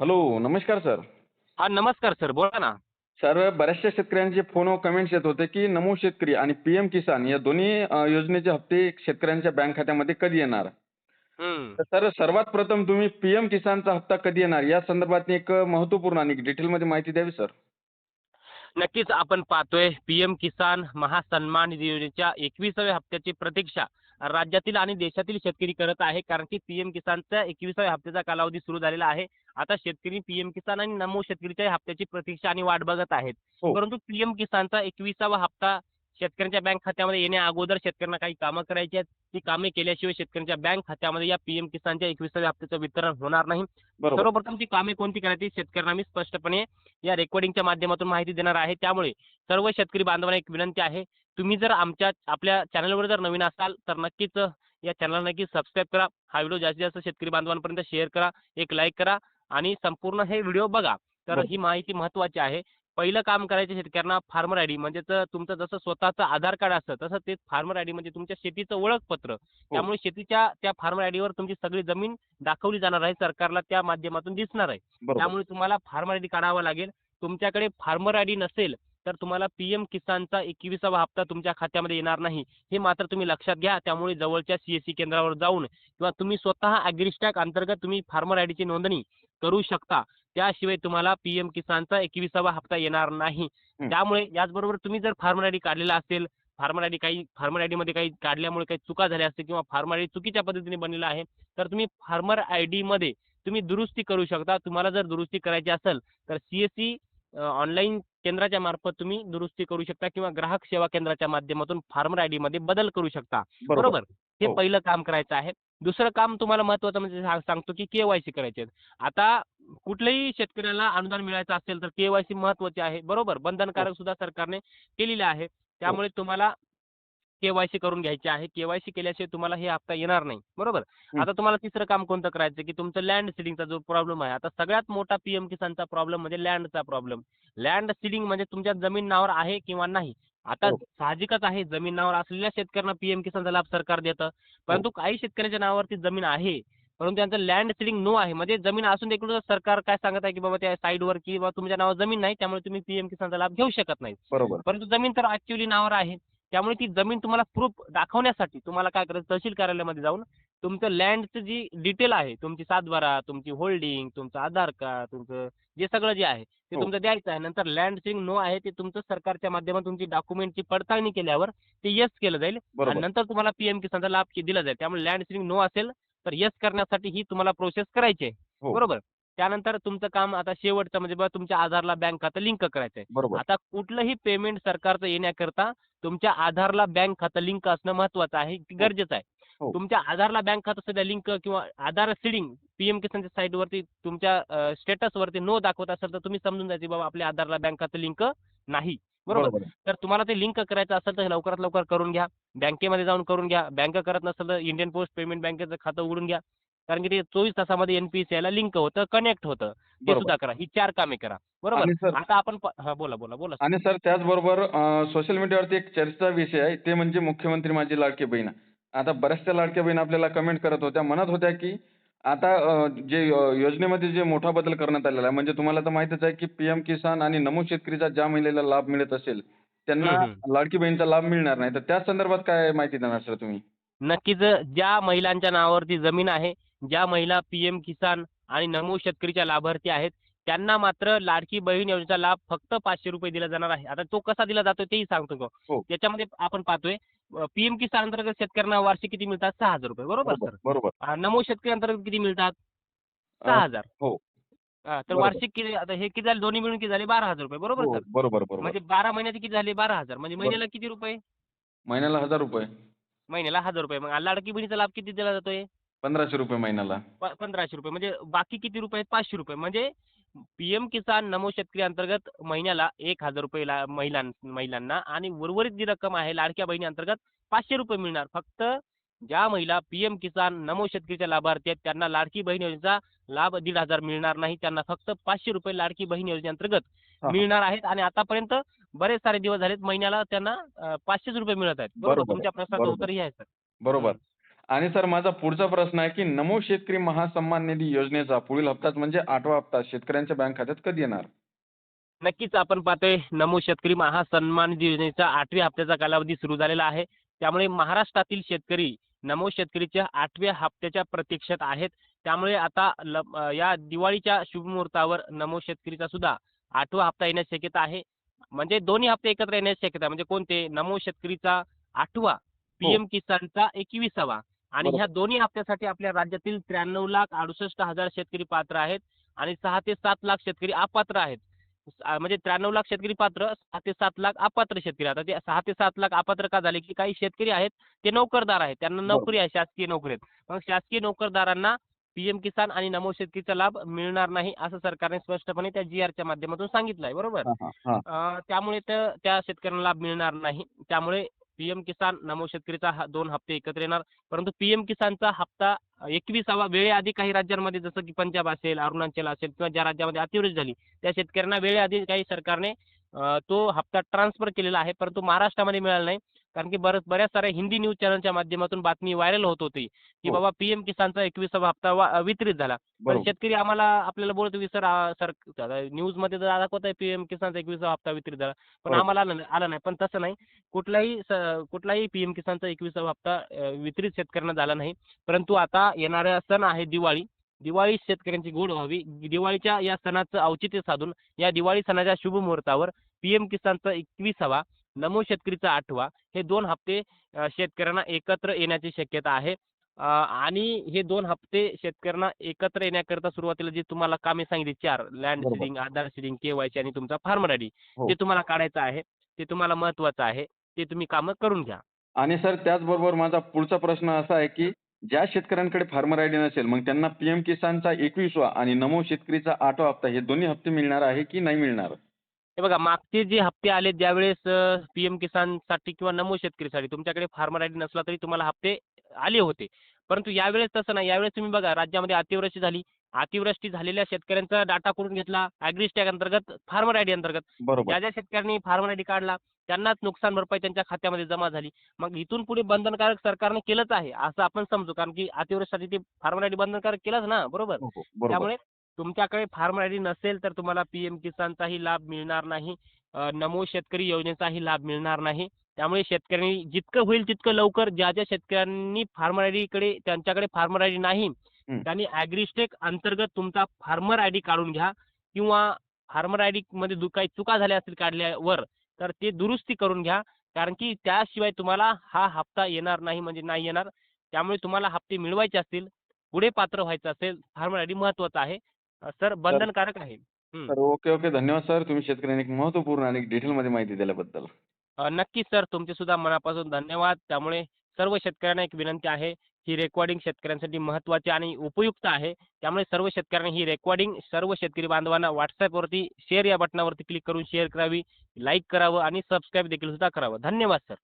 Hello नमस्कार sir. हा नमस्कार सर बोला ना. सर बऱ्याचशा शेतकऱ्यांचे फोन व कमेंट्स येत होते की नमो शेतकरी आणि पीएम किसान या दोन्ही अ, योजनेचे हप्ते शेतकऱ्यांच्या बँक खात्यामध्ये कधी येणार? हम्म. तर सर सर्वात प्रथम तुम्ही पीएम किसानचा हप्ता कधी येणार? या संदर्भात एक महत्त्वपूर्ण आणि डिटेलमध्ये माहिती द्यावी सर. नक्कीच आपण पाहतोय पीएम किसान महासन्मान निधी योजनेच्या एकविसाव्या हप्त्याची प्रतीक्षा राज्यातील आणि देशातील शेतकरी करत आहे कारण की पीएम किसानच्या एकविसाव्या हप्त्याचा कालावधी सुरू झालेला आहे. आता शेतकरी पीएम किसान आणि नमो शेतकरीच्या हप्त्याची प्रतीक्षा आणि वाट बघत आहेत. हो. परंतु पीएम किसानचा एकविसावा हप्ता शेतकऱ्यांच्या बँक खात्यामध्ये येण्या अगोदर शेतकऱ्यांना काही कामं करायची आहेत. ती कामे केल्याशिवाय शेतकऱ्यांच्या बँक खात्यामध्ये या पीएम किसानच्या एकविसाव्या हप्त्याचं वितरण होणार नाही. सर्वप्रथम ती कामे कोणती करायची शेतकऱ्यांना मी स्पष्टपणे या रेकॉर्डिंगच्या माध्यमातून माहिती देणार आहे. त्यामुळे सर्व शेतकरी बांधवांना एक विनंती आहे तुम्ही जर आमच्या आपल्या चॅनलवर जर नवीन असाल तर नक्कीच या चॅनलला नक्की सबस्क्राईब करा. हा व्हिडिओ जास्तीत जास्त शेतकरी बांधवांपर्यंत शेअर करा. एक लाईक करा. आणि संपूर्ण हे व्हिडिओ बघा. तर. ही माहिती महत्त्वाची आहे. पहिलं काम करायचं शेतकऱ्यांना फार्मर आय डी म्हणजेच तुमचं जसं स्वतःचं आधार कार्ड असतं तसं तेच फार्मर आय डी म्हणजे तुमच्या शेतीचं ओळखपत्र. त्यामुळे शेतीच्या त्या फार्मर आय डीवर तुमची सगळी जमीन दाखवली जाणार आहे सरकारला त्या माध्यमातून दिसणार आहे. त्यामुळे तुम्हाला फार्मर आय डी काढावा लागेल. तुमच्याकडे फार्मर आय डी नसेल तर तुम्हाला पीएम किसानचा एकविसावा हप्ता तुमच्या खात्यामध्ये येणार नाही. हे मात्र तुम्ही लक्षात घ्या. त्यामुळे जवळच्या सीएससी केंद्रावर जाऊन किंवा तुम्ही स्वतः अॅग्रिस्टॅक अंतर्गत तुम्ही फार्मर आय डीची नोंदणी करू शकता. त्याशिवाय तुम्हाला पीएम किसानचा एकविसावा हप्ता येणार नाही. त्यामुळे याचबरोबर तुम्ही जर फार्मर आय डी काढलेला असेल फार्मर आय डी काही फार्मर आयमध्ये काही काढल्यामुळे काही चुका झाल्या असतील किंवा फार्मर आय डी चुकीच्या पद्धतीने बनलेला आहे तर तुम्ही फार्मर आयमध्ये तुम्ही दुरुस्ती करू शकता. तुम्हाला जर दुरुस्ती करायची असेल तर सीएससी ऑनलाईन केंद्राच्या मार्फत तुम्ही दुरुस्ती करू शकता किंवा ग्राहक सेवा केंद्राच्या माध्यमातून फार्मर आयमध्ये बदल करू शकता. बरोबर? हे हो. पहिलं काम करायचं आहे. दुसरं काम तुम्हाला महत्वाचं म्हणजे सांग- सांगतो की केवायसी करायचे आता कुठल्याही शेतकऱ्याला अनुदान मिळायचं असेल तर केवायसी महत्वाची आहे बरोबर? बंधनकारक सुद्धा सरकारने केलेले आहे. त्यामुळे तुम्हाला केवायसी करून घ्यायची आहे. केवायसी केल्याशिवाय तुम्हाला हे हप्ता येणार नाही बरोबर? हं. आता तुम्हाला तिसरं काम कोणतं करायचं की तुमचं लँड सिडिंगचा जो प्रॉब्लेम आहे आता सगळ्यात मोठा पीएम किसानचा प्रॉब्लेम म्हणजे लँडचा प्रॉब्लेम. लँड सिडिंग म्हणजे तुमच्या जमीन नावावर आहे किंवा नाही? आता हो. साहजिकच आहे जमीन नावावर असलेल्या शेतकऱ्यांना पीएम किसानचा लाभ सरकार देतं. परंतु काही शेतकऱ्यांच्या नावावरती जमीन आहे परंतु त्यांचं लँड सिडिंग नो आहे. म्हणजे जमीन असून देखील सरकार काय सांगत आहे की बाबा त्या साईडवर की बाबा तुमच्या नावावर जमीन नाही त्यामुळे तुम्ही पीएम किसानचा लाभ घेऊ शकत नाही. बरोबर. परंतु जमीन तर ऍक्च्युअली नावावर आहे. त्यामुळे ती जमीन तुम्हाला प्रूफ दाखवण्यासाठी तुम्हाला काय करायचं तहसील कार्यालयामध्ये जाऊन तुमचं लँडचं जी डिटेल आहे तुमची सातबारा तुमची होल्डिंग तुमचं आधार कार्ड तुमचं जे सगळं जे आहे ते हो. तुमचं द्यायचं आहे. नंतर लँड सिंग नो आहे ते तुमचं सरकारच्या माध्यमातून तुमची डॉक्युमेंटची पडताळणी केल्यावर ते यस केलं जाईल. आणि बरोबर. नंतर तुम्हाला पीएम किसानचा लाभ कि- दिला जाईल. त्यामुळे लँड सिंग नो असेल तर यस करण्यासाठी ही तुम्हाला प्रोसेस करायची आहे. हो. बरोबर? त्यानंतर तुमचं काम आता शेवटचं म्हणजे बघा तुमच्या आधारला बँक खातं लिंक करायचं आहे बरोबर. आता कुठलंही पेमेंट सरकारचं येण्याकरता तुमच्या आधारला बँक खातं लिंक असणं महत्वाचं आहे की गरजेचं आहे. हो. तुमच्या आधारला बँक खातं सध्या लिंक किंवा आधार सिडिंग पीएम किसानच्या साईट वरती तुमच्या स्टेटस वरती नो दाखवत असेल तर तुम्ही समजून जायचे बाबा आपल्या आधारला बँक खातं लिंक नाही. बरोबर? तर तुम्हाला ते लिंक करायचं असेल तर लवकरात लवकर करून घ्या. बँकेमध्ये जाऊन करून घ्या. बँक करत नसेल तर इंडियन पोस्ट पेमेंट बँकेचं खातं उघडून घ्या. कारण की ते चोवीस तासामध्ये एनपीसीआय ला लिंक होतं कनेक्ट होतं. ते. सुद्धा करा. ही चार कामे करा. बरोबर? आता आपण हा बोला बोला बोला आणि सर त्याचबरोबर सोशल मीडियावरती एक चर्चेचा विषय आहे. ते म्हणजे मुख्यमंत्री माझी लाडकी बहीण आता बऱ्याचशा लाडक्या बहीण आपल्याला कमेंट करत होत्या म्हणत होत्या की आता जे योजनेमध्ये जे मोठा बदल करण्यात आलेला आहे म्हणजे तुम्हाला तर माहितच आहे की पीएम किसान आणि नमो शेतकरीचा ज्या महिलेला लाभ मिळत असेल त्यांना लाडकी बहीणचा लाभ मिळणार नाही. तर त्या संदर्भात काय माहिती देणार सर तुम्ही? नक्कीच ज्या महिलांच्या नावावरती जमीन आहे ज्या महिला पीएम किसान आणि नमो शेतकरीच्या लाभार्थी आहेत त्यांना मात्र लाडकी बहीण योजनेचा लाभ फक्त पाचशे रुपये दिला जाणार आहे. आता तो कसा दिला जातो तेही सांगतो. हो. त्याच्यामध्ये आपण पाहतोय पीएम किसान अंतर्गत शेतकऱ्यांना वार्षिक किती मिळतात? सहा हजार रुपये. बरोबर सर? बरोबर. नमो शेतकरी अंतर्गत किती मिळतात? सहा हजार. हो. हा, तर बरोबर. वार्षिक किती आता हे किती झाले? दोन्ही मिळून किती झाले? बारा हजार रुपये. बरोबर हो, सर? बरोबर बरोबर. म्हणजे बारा महिन्याचे किती झाले? बारा हजार. म्हणजे महिन्याला किती रुपये? महिन्याला हजार रुपये. महिन्याला हजार रुपये. मग लाडकी बहिणीचा लाभ किती दिला जातोय? पंधराशे रुपये महिन्याला. प- पंधराशे रुपये. म्हणजे बाकी किती रुपये? आहेत पाचशे रुपये. म्हणजे पीएम किसान नमो शेतकरी अंतर्गत महिन्याला एक हजार रुपये महिलां महिलांना आणि उर्वरित जी रक्कम आहे लाडक्या बहिणी अंतर्गत पाचशे रुपये मिळणार. फक्त ज्या महिला पीएम किसान नमो शेतकरीच्या लाभार्थी आहेत त्यांना लाडकी बहीण योजनेचा लाभ दीड हजार मिळणार नाही. त्यांना फक्त पाचशे रुपये लाडकी बहीण योजनेअंतर्गत. मिळणार आहेत आणि आतापर्यंत बरेच सारे दिवस झालेत महिन्याला त्यांना पाचशेच रुपये मिळत आहेत. बरोबर तुमच्या प्रश्नाचं. उत्तर हे आहे सर. बरोबर. आणि सर माझा पुढचा प्रश्न आहे की नमो शेतकरी महासन्मान निधी योजनेचा पुढील हप्ताच म्हणजे आठवा हप्ता शेतकऱ्यांच्या बँक खात्यात कधी येणार? नक्कीच आपण पाहतोय नमो शेतकरी महासन्मान निधी योजनेचा आठव्या हप्त्याचा कालावधी सुरू झालेला आहे. त्यामुळे महाराष्ट्रातील शेतकरी नमो शेतकरीच्या आठव्या हप्त्याच्या प्रतीक्षेत आहेत. त्यामुळे आता या दिवाळीच्या शुभमुहूर्तावर नमो शेतकरीचा सुद्धा आठवा हप्ता येण्याची शक्यता आहे. म्हणजे दोन्ही हप्ते एकत्र येण्याची शक्यता आहे. म्हणजे कोणते? नमो शेतकरीचा आठवा पीएम किसानचा एकविसावा. आणि. ह्या दोन्ही हप्त्यासाठी आपल्या राज्यातील त्र्याण्णव लाख अडुसष्ट हजार शेतकरी पात्र आहेत आणि सहा ते सात लाख शेतकरी अपात्र आहेत. म्हणजे त्र्याण्णव लाख शेतकरी पात्र सहा ते सात लाख अपात्र शेतकरी. आता ते सहा ते सात लाख अपात्र का झाले की काही शेतकरी आहेत ते नोकरदार आहेत. त्यांना नोकरी आहे शासकीय नोकरी आहेत. मग शासकीय नोकरदारांना पीएम किसान आणि नमो शेतकरीचा लाभ मिळणार नाही असं सरकारने स्पष्टपणे त्या जी आरच्या माध्यमातून सांगितलं आहे बरोबर त्यामुळे तर त्या शेतकऱ्यांना लाभ मिळणार नाही. त्यामुळे पीएम किसान नमो शेतकरीचा हा दोन हप्ते एकत्र येणार. परंतु पीएम किसानचा हप्ता एकविसावा वेळेआधी काही राज्यांमध्ये जसं की पंजाब असेल अरुणाचल असेल किंवा ज्या राज्यामध्ये अतिवृष्टी झाली त्या शेतकऱ्यांना वेळेआधी काही सरकारने तो हप्ता ट्रान्सफर केलेला आहे. परंतु महाराष्ट्रामध्ये मिळाला नाही. कारण की बरं बऱ्याच साऱ्या हिंदी न्यूज चॅनलच्या माध्यमातून बातमी व्हायरल होत होती की हो. बाबा पीएम किसानचा एकविसावा हप्ता वितरित झाला. पण शेतकरी आम्हाला आपल्याला बोलतो की सर सर न्यूजमध्ये तर दाखवत आहे पीएम किसानचा एकविसावा हप्ता वितरित झाला. पण हो. आम्हाला आला नाही पण तसं नाही. कुठलाही कुठलाही पीएम किसानचा एकविसावा हप्ता वितरित शेतकऱ्यांना झाला नाही. परंतु आता येणारा सण आहे दिवाळी. दिवाळी शेतकऱ्यांची गोड व्हावी. दिवाळीच्या या सणाचं औचित्य साधून या दिवाळी सणाच्या शुभ मुहूर्तावर पीएम किसानचा एकविसावा नमो शेतकरीचा आठवा. हे दोन हप्ते शेतकऱ्यांना एकत्र येण्याची शक्यता आहे. आणि हे दोन हप्ते शेतकऱ्यांना एकत्र येण्याकरता सुरुवातीला जे तुम्हाला कामे सांगितली चार land. Seeding Aadhaar seeding KYC आणि तुमचा फार्मर आयडी हो. ते तुम्हाला काढायचं आहे. ते तुम्हाला महत्वाचं आहे. ते तुम्ही कामं करून घ्या. आणि सर त्याचबरोबर माझा पुढचा प्रश्न असा आहे की ज्या शेतकऱ्यांकडे फार्मर आयडी नसेल मग त्यांना पीएम किसानचा एकविसवा आणि नमो शेतकरीचा आठवा हप्ता हे दोन्ही हप्ते मिळणार आहे की नाही मिळणार? हे बघा मागचे जे हप्ते आले ज्यावेळेस पीएम किसानसाठी किंवा नमो शेतकरीसाठी तुमच्याकडे फार्मर आयडी नसला तरी तुम्हाला हप्ते आले होते. परंतु यावेळेस तसं नाही. यावेळेस तुम्ही बघा राज्यामध्ये अतिवृष्टी झाली. अतिवृष्टी झालेल्या शेतकऱ्यांचा डाटा करून घेतला? ॲग्रिस्टॅग अंतर्गत फार्मर आयडी अंतर्गत. ज्या ज्या शेतकऱ्यांनी फार्मर आयडी काढला त्यांनाच नुकसान भरपाई त्यांच्या खात्यामध्ये जमा झाली. मग इथून पुढे बंधनकारक सरकारने केलंच आहे असं आपण समजू. कारण की अतिवृष्टीसाठी ते फार्मर आयडी बंधनकारक केलंच ना बरोबर? हो, हो, बरोबर. त्यामुळे तुमच्याकडे फार्मर आयडी नसेल तर तुम्हाला पीएम किसानचाही लाभ मिळणार नाही. नमो शेतकरी योजनेचाही लाभ मिळणार नाही. त्यामुळे शेतकऱ्यांनी जितकं होईल तितकं लवकर ज्या ज्या शेतकऱ्यांनी फार्मर आयडी कडे त्यांच्याकडे फार्मर आयडी नाही हम्म. त्यांनी ॲग्रिस्टेक अंतर्गत तुमचा फार्मर आयडी काढून घ्या किंवा फार्मर आयडी मध्ये काही चुका झाल्या असतील काढल्यावर तर ते दुरुस्ती करून घ्या. कारण की त्याशिवाय तुम्हाला हा हप्ता येणार नाही म्हणजे नाही येणार. त्यामुळे तुम्हाला हप्ते मिळवायचे असतील पुढे पात्र व्हायचं असेल फार्मर आयडी महत्वाचं आहे. अ, सर बंधनकारक आहे. तर ओके ओके. धन्यवाद सर. तुम्ही शेतकऱ्यांनी एक महत्त्वपूर्ण आणि डिटेलमध्ये माहिती दिल्याबद्दल. अ, नक्कीच सर. तुमचे सुद्धा मनापासून धन्यवाद. त्यामुळे सर्व शेतकऱ्यांना एक विनंती आहे. ही रेकॉर्डिंग शेतकऱ्यांसाठी महत्त्वाची आणि उपयुक्त आहे. त्यामुळे सर्व शेतकऱ्यांनी ही रेकॉर्डिंग सर्व शेतकरी बांधवांना व्हॉट्सॲपवरती शेअर या बटनावरती क्लिक करून शेअर करावी लाईक करावं आणि सबस्क्राईब देखील सुद्धा करावं. धन्यवाद सर.